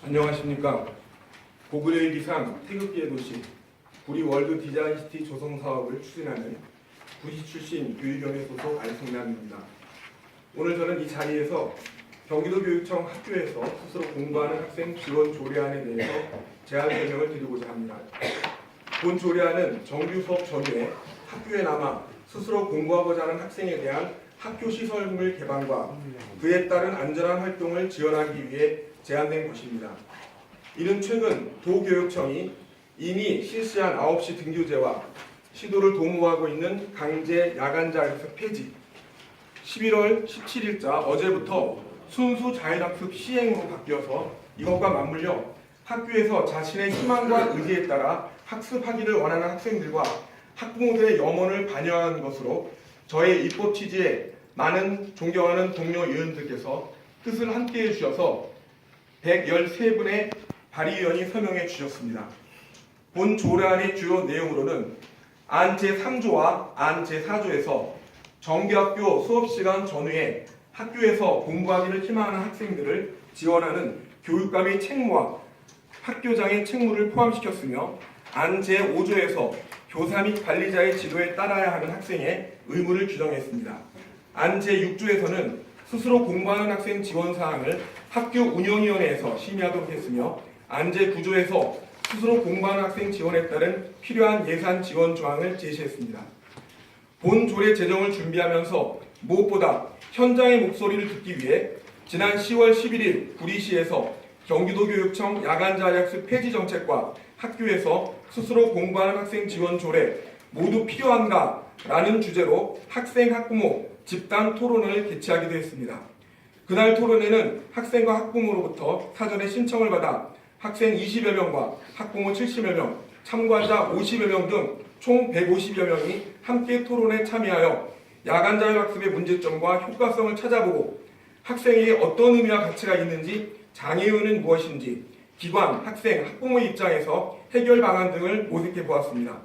안녕하십니까. 고글의 기상 태극기의 도시 구리 월드 디자인시티 조성 사업을 추진하는 구시 출신 교육연회 소속 안승남입니다. 오늘 저는 이 자리에서 경기도 교육청 학교에서 스스로 공부하는 학생 지원 조례안에 대해서 제안 설명을 드리고자 합니다. 본 조례안은 정규 수업 전후에 학교에 남아 스스로 공부하고자 하는 학생에 대한 학교 시설물 개방과 그에 따른 안전한 활동을 지원하기 위해 제안된 것입니다. 이는 최근 도교육청이 이미 실시한 9시 등교제와 시도를 도모하고 있는 강제 야간 자율학습 폐지 11월 17일자 어제부터 순수 자율학습 시행으로 바뀌어서 이것과 맞물려 학교에서 자신의 희망과 의지에 따라 학습하기를 원하는 학생들과 학부모들의 염원을 반영한 것으로 저의 입법 취지에 많은 존경하는 동료 의원들께서 뜻을 함께해 주셔서 113분의 발의위원이 설명해 주셨습니다. 본 조례안의 주요 내용으로는 안 제3조와 안 제4조에서 정규학교 수업시간 전후에 학교에서 공부하기를 희망하는 학생들을 지원하는 교육감의 책무와 학교장의 책무를 포함시켰으며 안 제5조에서 교사 및 관리자의 지도에 따라야 하는 학생의 의무를 규정했습니다. 안 제6조에서는 스스로 공부하는 학생 지원 사항을 학교 운영위원회에서 심의하도록 했으며 안 제9조에서 스스로 공부하는 학생 지원에 따른 필요한 예산 지원 조항을 제시했습니다. 본 조례 제정을 준비하면서 무엇보다 현장의 목소리를 듣기 위해 지난 10월 11일 구리시에서 경기도교육청 야간자율학습 폐지 정책과 학교에서 스스로 공부하는 학생 지원 조례 모두 필요한가? 라는 주제로 학생, 학부모 집단 토론을 개최하기도 했습니다. 그날 토론회는 학생과 학부모로부터 사전에 신청을 받아 학생 20여 명과 학부모 70여 명, 참가자 50여 명 등 총 150여 명이 함께 토론에 참여하여 야간 자율학습의 문제점과 효과성을 찾아보고 학생에게 어떤 의미와 가치가 있는지 장애우는 무엇인지 기관, 학생, 학부모의 입장에서 해결 방안 등을 모색해 보았습니다.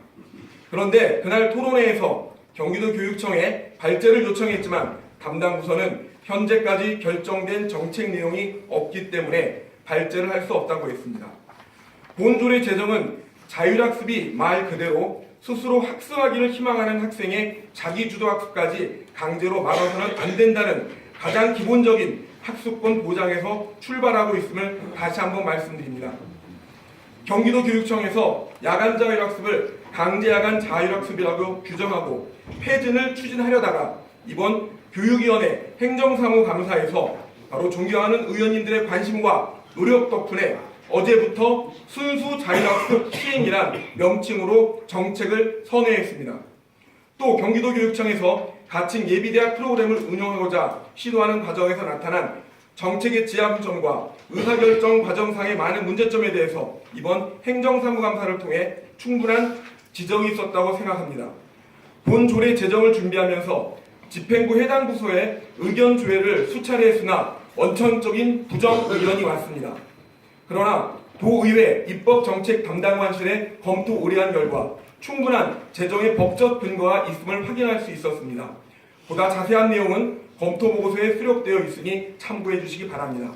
그런데 그날 토론회에서 경기도 교육청에 발제를 요청했지만 담당 부서는 현재까지 결정된 정책 내용이 없기 때문에 발제를 할 수 없다고 했습니다. 본조례 제정은 자율학습이 말 그대로 스스로 학습하기를 희망하는 학생의 자기주도 학습까지 강제로 막아서는 안 된다는 가장 기본적인 학습권 보장에서 출발하고 있음을 다시 한번 말씀드립니다. 경기도 교육청에서 야간 자율학습을 강제 야간 자율학습이라고 규정하고 폐진을 추진하려다가 이번 교육위원회 행정사무감사에서 바로 존경하는 의원님들의 관심과 노력 덕분에 어제부터 순수 자율학습 시행이란 명칭으로 정책을 선회했습니다. 또 경기도 교육청에서 가칭 예비대학 프로그램을 운영하고자 시도하는 과정에서 나타난 정책의 지향점과 의사결정 과정상의 많은 문제점에 대해서 이번 행정사무감사를 통해 충분한 지적이 있었다고 생각합니다. 본 조례 제정을 준비하면서 집행부 해당 부서에 의견 조회를 수차례 했으나 원천적인 부정 의견이 왔습니다. 그러나 도의회 입법정책 담당관실의 검토 오래한 결과 충분한 재정의 법적 근거가 있음을 확인할 수 있었습니다. 보다 자세한 내용은 검토 보고서에 수록되어 있으니 참고해 주시기 바랍니다.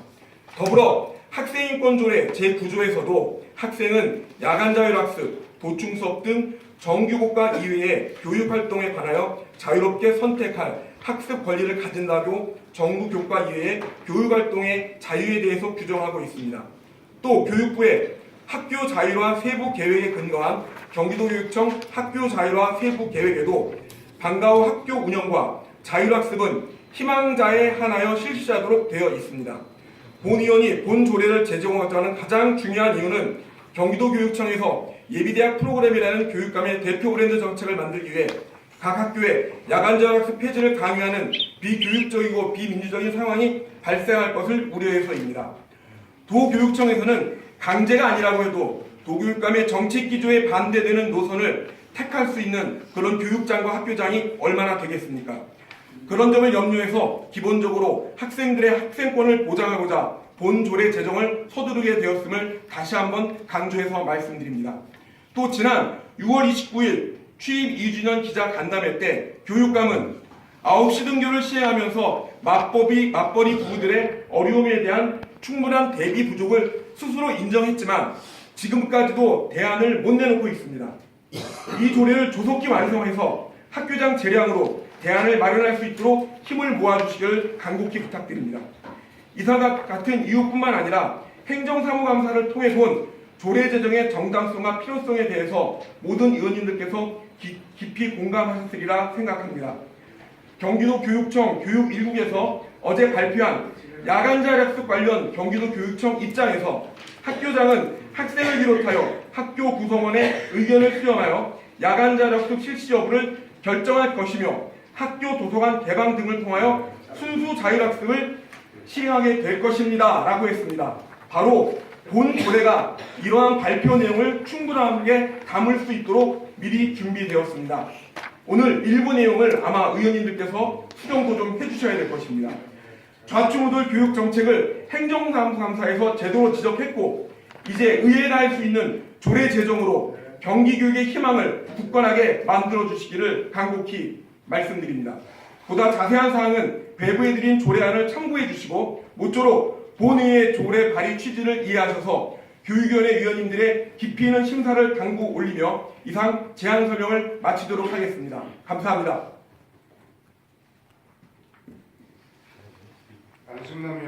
더불어 학생인권조례 제9조에서도 학생은 야간 자율학습, 도중 수업 등 정규국가 이외의 교육 활동에 관하여 자유롭게 선택할 학습 권리를 가진다고 정부 교과 이외의 교육 활동의 자유에 대해서 규정하고 있습니다. 또 교육부의 학교 자율화 세부 계획에 근거한 경기도교육청 학교 자율화 세부 계획에도 방과 후 학교 운영과 자율학습은 희망자에 한하여 실시하도록 되어 있습니다. 본 의원이 본 조례를 제정하자는 가장 중요한 이유는 경기도교육청에서 예비대학 프로그램이라는 교육감의 대표 브랜드 정책을 만들기 위해 각 학교에 야간 자율학습 폐지를 강요하는 비교육적이고 비민주적인 상황이 발생할 것을 우려해서입니다. 도교육청에서는 강제가 아니라고 해도 도교육감의 정책 기조에 반대되는 노선을 택할 수 있는 그런 교육장과 학교장이 얼마나 되겠습니까? 그런 점을 염려해서 기본적으로 학생들의 학생권을 보장하고자 본 조례 제정을 서두르게 되었음을 다시 한번 강조해서 말씀드립니다. 또 지난 6월 29일 취임 2주년 기자 간담회 때 교육감은 9시 등교를 시행하면서 맞법이 맞벌이 부부들의 어려움에 대한 충분한 대비 부족을 스스로 인정했지만 지금까지도 대안을 못 내놓고 있습니다. 이 조례를 조속히 완성해서 학교장 재량으로 대안을 마련할 수 있도록 힘을 모아주시길 간곡히 부탁드립니다. 이사가 같은 이유뿐만 아니라 행정사무감사를 통해 본 조례 제정의 정당성과 필요성에 대해서 모든 의원님들께서 기- 깊이 공감하셨으리라 생각합니다. 경기도 교육청 교육 1국에서 어제 발표한 야간 자율학습 관련 경기도 교육청 입장에서 학교장은 학생을 비롯하여 학교 구성원의 의견을 수렴하여 야간 자율학습 실시 여부를 결정할 것이며 학교 도서관 개방 등을 통하여 순수 자율학습을 시행하게 될 것입니다. 라고 했습니다. 바로 본 조례가 이러한 발표 내용을 충분하게 담을 수 있도록 미리 준비되었습니다. 오늘 일부 내용을 아마 의원님들께서 수정도 좀 해주셔야 될 것입니다. 좌충우돌 교육 정책을 행정사무감사에서 제도로 지적했고 이제 의회가 할 수 있는 조례 제정으로 경기교육의 희망을 굳건하게 만들어 주시기를 간곡히 말씀드립니다. 보다 자세한 사항은 배부해드린 조례안을 참고해 주시고 모쪼록 본회의 조례 발의 취지를 이해하셔서 교육위원회 위원님들의 깊이 있는 심사를 당부 올리며 이상 제안 설명을 마치도록 하겠습니다. 감사합니다. 안승남 의원